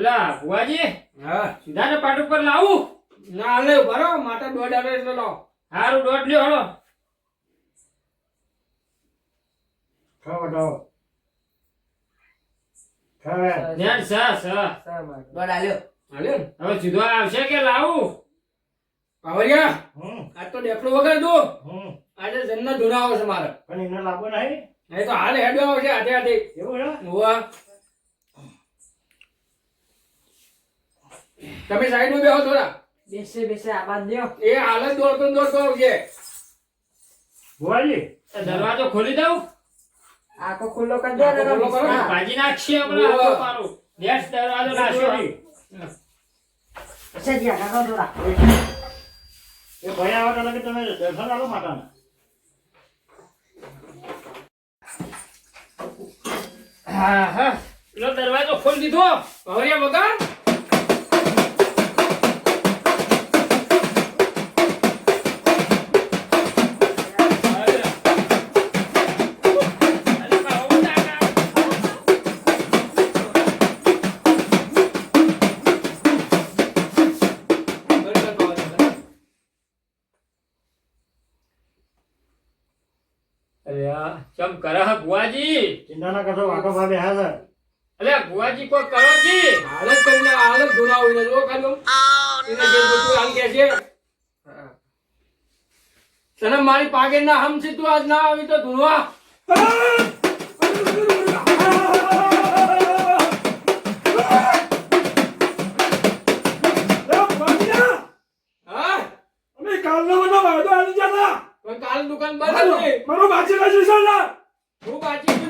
અલા ભુવાજી હા. સીધાને પાટ ઉપર લાવું. ના લે ભરો માટે દોઢ આવે એટલે લો હારું દોઢ લ્યો હળો. ખાવ તો ખાવે. ધ્યાન સા સા. દોઢ આલ્યો હાલે હવે સીધો આવશે કે લાવું? પાવરિયા હમ. આજ તો ડેફડો વગર દો હમ. આજે જન્નત ધુનાવો છે મારે. પણ એને લાભો નહીં? નહીં તો હાલ હેડો આવશે હાથે હાથે. એવું હોવા. તમે સાઈડમાં બેહો થોડા બેસે બેસે આબાદ દો એ હાલ જ દોડતો દોડતો આવજે. બોલી દરવાજો ખોલી દઉં? આખો ખુલ્લો કરી દે ને ખુલ્લો કરો હા. ભાજી નાખશે હમણાં આખો હાથો બેસ દરવાજો નાખ્યો બેસે જ્યાં કાકા થોડા એ ભાઈ આવતા લાગે તમે દર્શન આલો માતાના. હા હા. પેલો દરવાજો ખોલી દીધો. ભવરિયા વગર? ચિંતા ના કરશો વાટો ભાવે હા સર. અલે ભુવાજી કોઈ કરો જી હાલત કરીને હાલત ને જો ખાલી એને જે બધું હાલ કે છે. તને મારી પાગે ના હમ છે તું આજ ના આવી તો જતા. કાલ દુકાન બંધ મારો બાજી બાજી છે ને. હું બાચી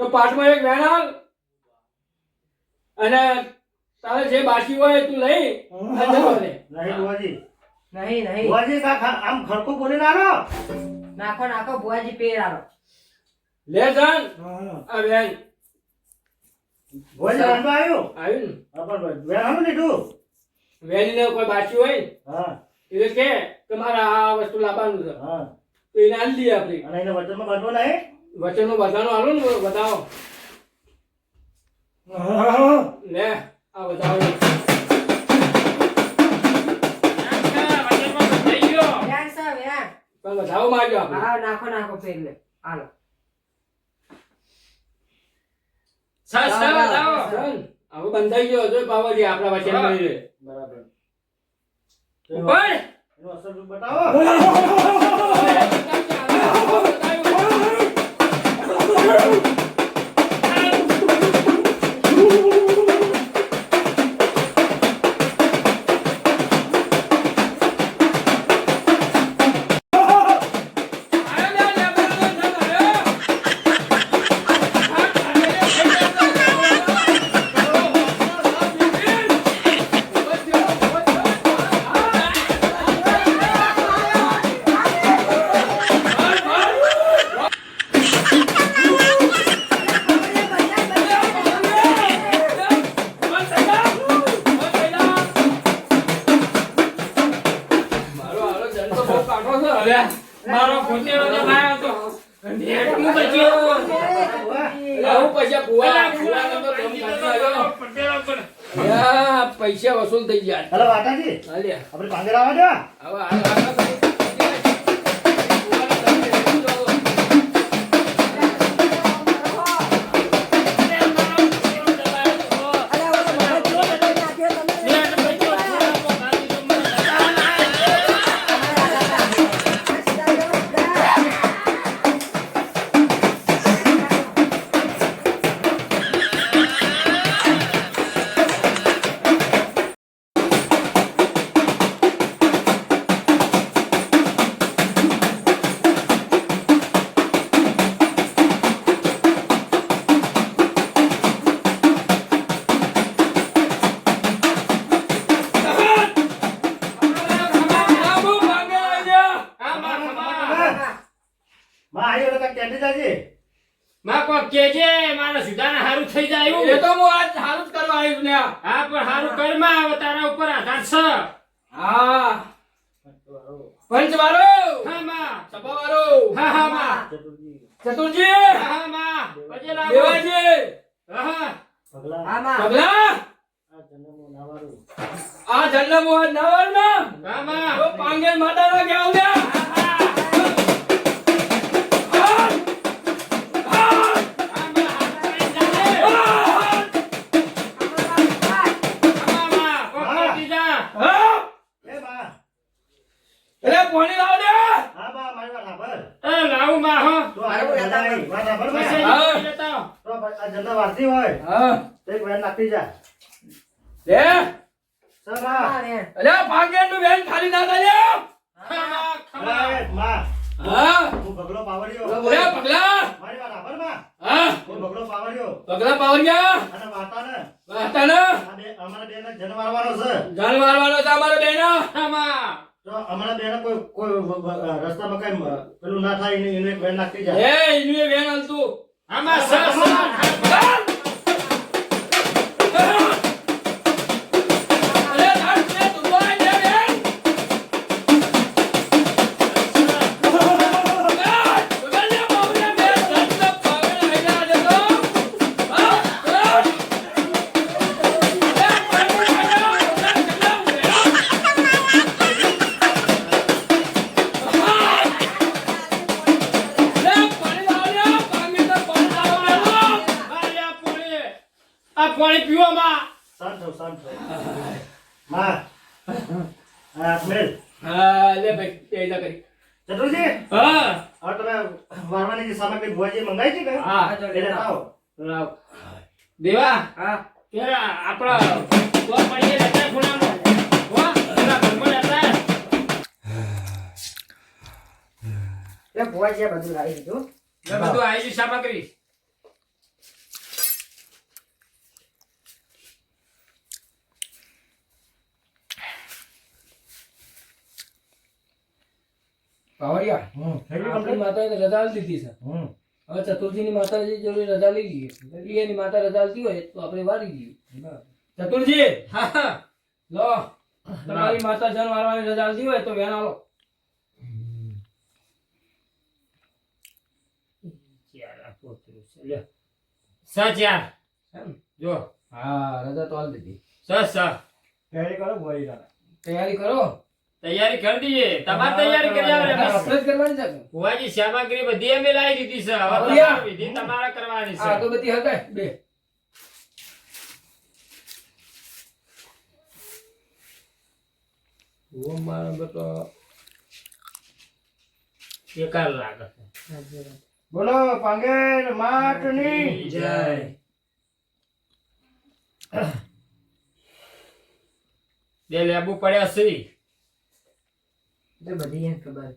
તો પાઠમાં એક વેણ આવ. અને તારે જે બાકી હોય તું લઈ અને જતો રહે. નહીં બુવાજી નહીં નહીં. બુવાજી કા આમ ખડકો બોલી નાખો નાખો નાખો બુવાજી પેર આલો. લે જાન. આ વેણ. ભુવાજી વાંધો આવ્યો? આવ્યું ને? વેરાનું લીધું? વેણીને કોઈ બાકી હોય? હા. એટલે કે તમારા આ વસ્તુ લાવવાનું છે. હા. તો એને આલી દઈએ આપણે. અને એને વચનમાં બાંધવો નહીં? વચનનો બધાનો હાલો ને બતાવો લે આ બતાવો વ્યાણ સા વ્યાણ પણ બતાવો મારજો આપણે. હા નાખો નાખો પેર લે. આલો સસ બતાવો જાન, હવે બંધાઈ ગયો જો પાવડી આપણા વચ્ચે હા. મળી રહે બરાબર. ઉપર. એનું અસલ રૂપ બતાવો. તમારા સુધાને હારું થઈ જાય એ તો હું આજ સારું જ કરવા આવ્યું ને હા પણ હારું કર્મા આવે તારા ઉપર આધાર છે. હા. પંચવારો હા માં. સભાવારો હા હા માં. ચતુર્જી. ચતુરજી. હા હા માં. પછી લાવો. દેવાજી. હા હા. પગલા. આમાં પગલા. આ જન્મ નાવારું. આ જન્મ મોહન નવર ના હા. અમારો બેના આમાં. માં તો અમારા બે કોઈ કોઈ રસ્તામાં કઈ પેલું ના થાય એને એને એક વેન નાખી જાય એ ઇનુએ વેન હાલતું. આમાં સર સર આ પાણી પીવો માં. શાંત થો શાંત થો માં. આ કરી. ચતુરજી હા. હા તમે વારવાની જે સામગ્રી ભુવાજી મંગાવી છે કે? હા. એટલે આવો લાવ. દેવા? હા. કેરા આપણા તો પડીએ લેતા ખૂણામાં હો પેલા ઘરમાં લેતા એ ભુવાજીએ બધું લાવી દીધું. મેં બધું આવી ગયું સામગ્રી. પાવરિયા? હમ આપણી માતાએ રજા આલી દીધી છે. હમ. હવે ચતુર્જીની માતાજી જોડે રજા લઈ લઈએ. એટલે એની માતા રજા લીધી હોય તો આપણે વારી દઈએ. ચતુર્જી હા હા. લો તમારી માતા જન વારવાની રજા લીધી હોય તો વેણ આલો? જો. હા રજા તો આલી દીધી. સ સ તૈયારી કરો તૈયારી કરો? તૈયારી કરી દીજે. તમારે તૈયારી કરી આવે. કરવાની છે? ભુવાજી સામગ્રી બધી અમે લાવી દીધી છે. હવે વિધિ તમારે કરવાની આ તો બધી હતા બે. ઓ મારા બેટો. બેકાર લાગે બોલો પાંગેલ માટની. જય. બે લેબુ પડ્યા છે. એ બધી એને ખબર.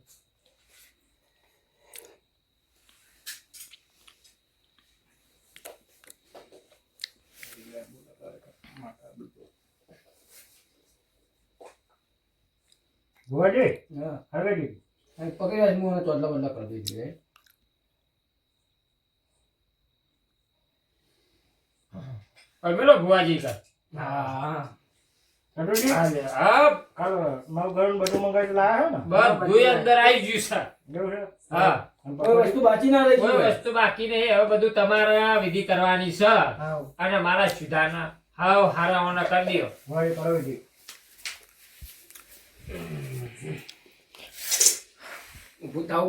ભુવાજી હા. હળવેજી અને પકડ્યા જ હું ચોટલા બદલા કરી દીધી પેલો ભુવાજી કા? હા. ઘરનું બધું મંગાવી લાયા હે બધું અંદર આવી ગયું છે. હા. કોઈ વસ્તુ બાકી ના રહી કોઈ વસ્તુ બાકી નહીં. હવે બધું તમારે વિધિ કરવાની છે. અને મારા સુધાના હાવ હારાઓના કરી દો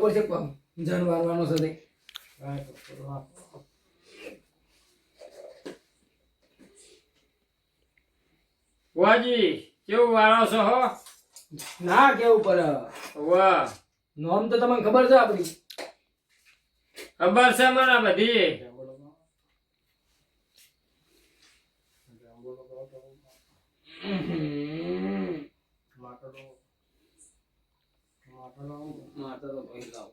પડશે પણ જન વારવાનો છે તે. ભુવાજી કેવું વાળો છો હો? ના કેવું પર? વાહ. નોમ તો તમને ખબર છે આપણી ખબર છે મને બધી. માતા તો ભાઈ લાવ.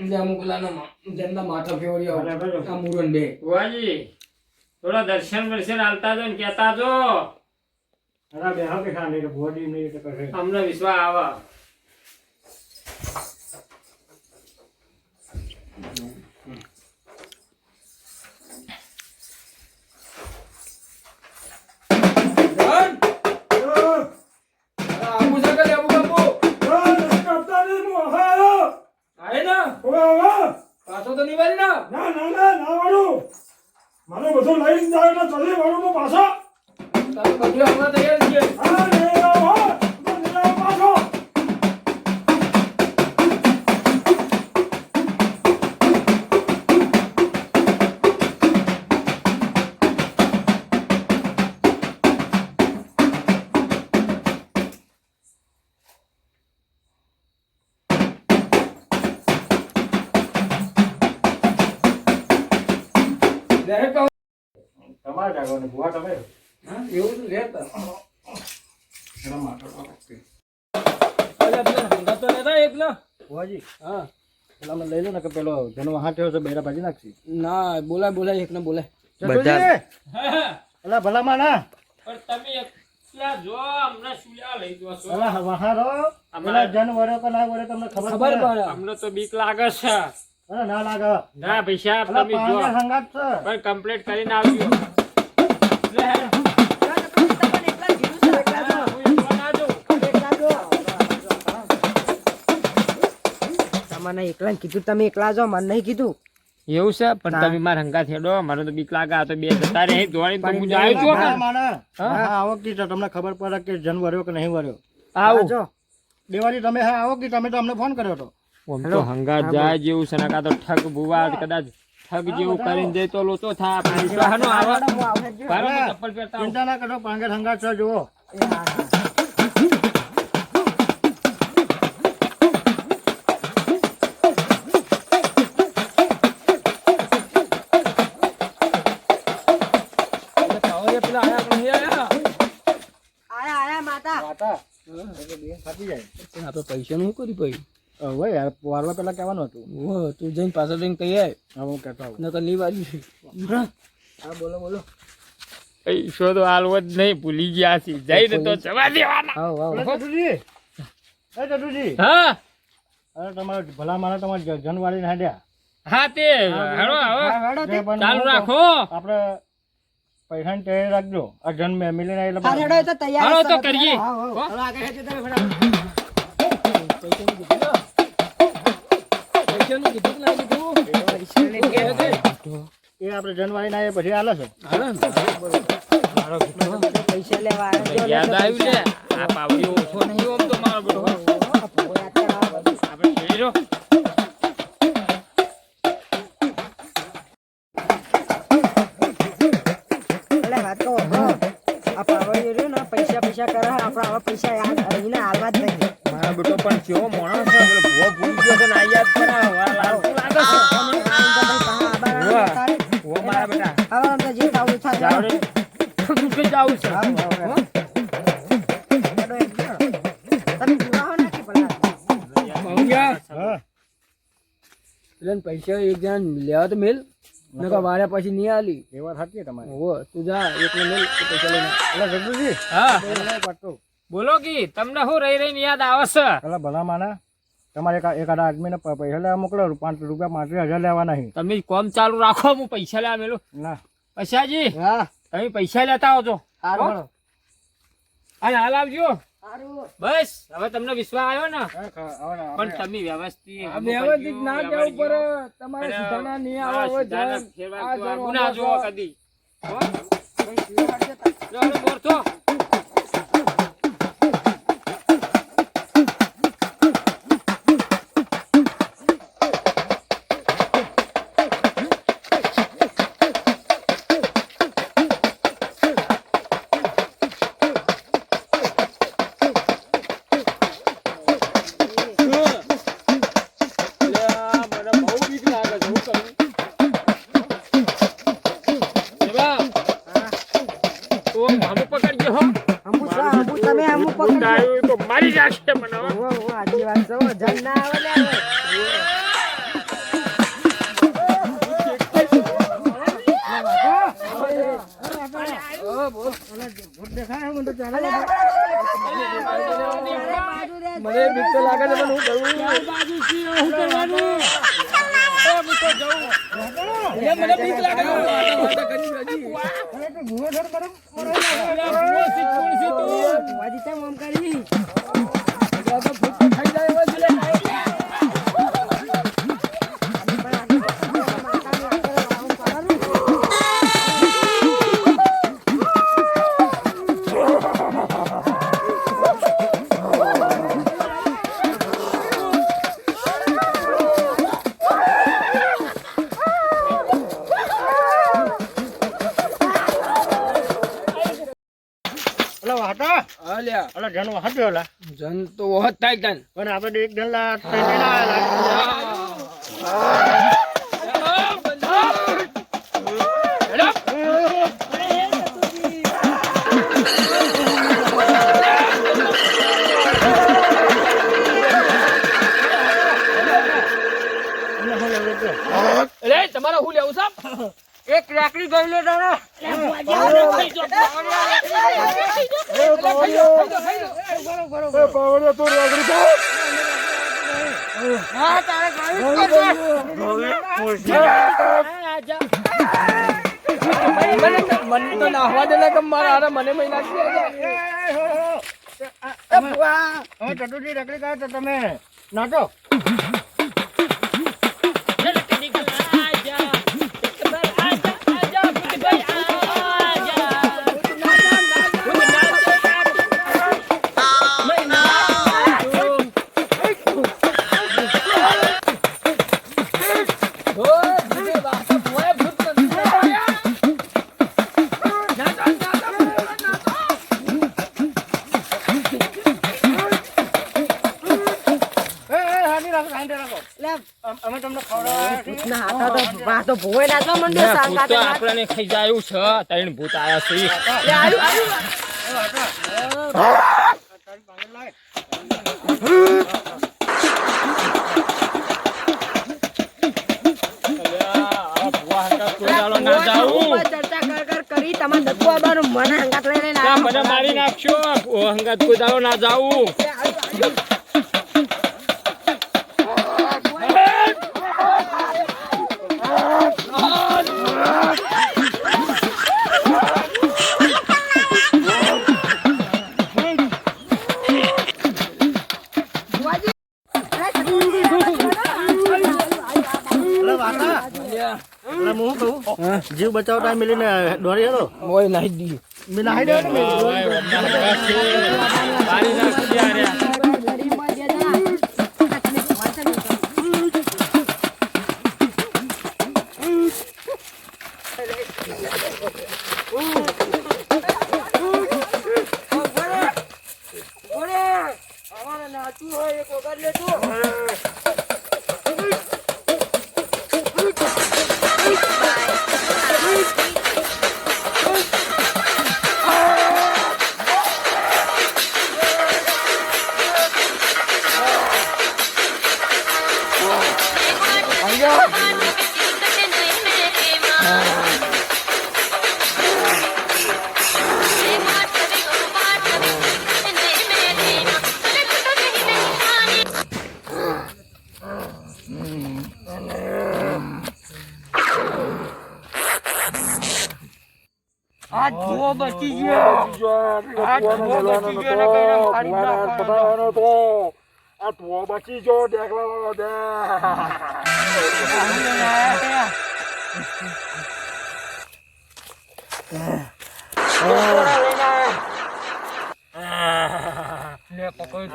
એટલે અમુક લાના જેમના માથા ફેવરી અને આવ. પેલું આ મુરન બે. વાજી થોડા દર્શન દર્શન આલતા જો ને કહેતા જો. અરે બે હા કે ખાને ભુવાજી નહીં તો કરે અમને વિશ્વાસ આવે. હમણાં સુલ્યા લઈ દો છો અલા વહારો પેલા જન વર્યો કે ના અમને તો બીક લાગે છે. ના લાગે. ના પૈસા અલા તમે જો. પાંચ હંગાત છે. પણ કમ્પ્લીટ કરીને આવજો. લે, એકલા કીધું છે, એકલા જો. હું એકલો ના જાઉં. એકલા જો. તમને એકલા કીધું તમે એકલા જો મને નહીં કીધું. એવું છે? પણ તમે મારા હંગા થેડો મને તો બીક લાગે આ તો બે જતા રહે તો હું છું. હા? આવો કી તમને ખબર પડે કે જન વર્યો કે નહીં વર્યો? આવું. જો. દેવાળી તમે હા આવો કી? તમે તો અમને ફોન કર્યો હતો. તો હંગા જાય જેવું છે ને કાં તો ઠગ કદાચ ઠગ જેવું કરીને જાય તો લોચો થા આપણે વિશ્વાસ નો આવે. બારો ચપ્પલ પહેરતા ચિંતા ના કરો પાંગે હંગાત છો જુઓ. પૈસા નું કરી એટલે પાછળ જઈને કહી આય. હું કહેતો આવું. નકર નહીં છે. હા. બોલો બોલો. પૈસો તો હાલવો જ નહીં ભૂલી ગયા છે જઈને તો જવા દેવાના. હા હા અરે એ ચતુજી હા. અરે તમારે ભલા મારા તમારે જનવાળી હાડ્યા. હા તે હેડો હવે ચાલુ રાખો. આપણે પૈસાની તૈયારી રાખજો. આ જન મે- મિલીને એટલે હા, હેડો, તો તૈયાર તો. કરીએ. હા, હા. હો? આગળ હેડજો એ આપણે જનવાળી ના પછી હાલે છે પૈસા લેવા યાદ આવ્યું છે આ પાવડીઓ ઓછો નહીં ઓમ તો મારો બેટો. આપણે રહ્યો. વાત તો આ પાવડીઓ ને પૈસા પૈસા કરે આપણા આવા પૈસા યાદ એને હાલવા જ નહીં મારો બેટો પણ કેવો માણસ છે ભૂલી ગયો છે ને આ યાદ કરાવે. લાગે છે? મારા બેટા. હવે જે થાય. જાવું જીવા હો? હા પૈસા એક જણા લેવા તો મેલ. નકર વાર્યા પછી નહીં આલી. એ વાત તમારે. તમારી તું જા એક મેલ પૈસા લઈને. એટલે હા. બોલો પાટું બોલો કી તમને શું રહી રહીને યાદ આવશે એટલે ભલા માના તમારે એક એકાદા આદમીને પ- પૈસા લેવા મોકલો પાંચ રૂપિયા પાંત્રીસ હજાર લેવા નહીં. તમે કોમ ચાલુ રાખો હું પૈસા લેવા મેલું. ના. પૈસાજી હા. તમે પૈસા લેતા આવજો. સારું અને હાલ આવજો. બસ હવે તમને વિશ્વાસ આવ્યો ને? હા, પણ તમે વ્યવસ્થિત વ્યવસ્થિત ના કેવું પડે. તમારે સીધાના નહીં આવે ગુના જુઓ કદી. હો? નાખશે મને વાત છે. આવે બીક તો લાગે છે પણ હું કરું બાજુ છીએ, હું કરવાનું? એ હું તો જઉં. મને બીક લાગે જન હતો અલા જન તો થાય તન પણ આપણે એક જણ લા ત્રણ જણ આયેલા. એમને શું લેવું છે? અરે તમારે શું લેવું સાહેબ એક લાકડી ગઈ લે તારા હા તારે ગયું જ મને તો- નાહવા દે ને કે મારા હારે મને મહી નાખી તમે નાચો તો ભોય નાચવા માંડ્યો સાંતા તો આપણને ખાઈ જાય છે. ત્રણ ભૂત આયા છે. લે આવ્યું આવ્યું તારી પાસે લાય. અલ્યા, આ ભૂવા હંગાત કોઈ દાડો ના જાવું ચર્ચા કર કર કરી તમારે દત્તુ આવવાનું મને હંગાત લઈ લઈને ત્યાં આવ્યા. મને મારી નાખશો. હંગાત કોઈ દાડો ના જાવું જીવ બચાવતા મિલીને દોરી હતો ઓય નાહી દી મેં નાહી દે બચી ગયો? આ જુઓ બચી ગયો ને કઈને મારી નાખવાનો. આ ટુઓ બચી ગયો દેખલા વાળો દે. લે પકડ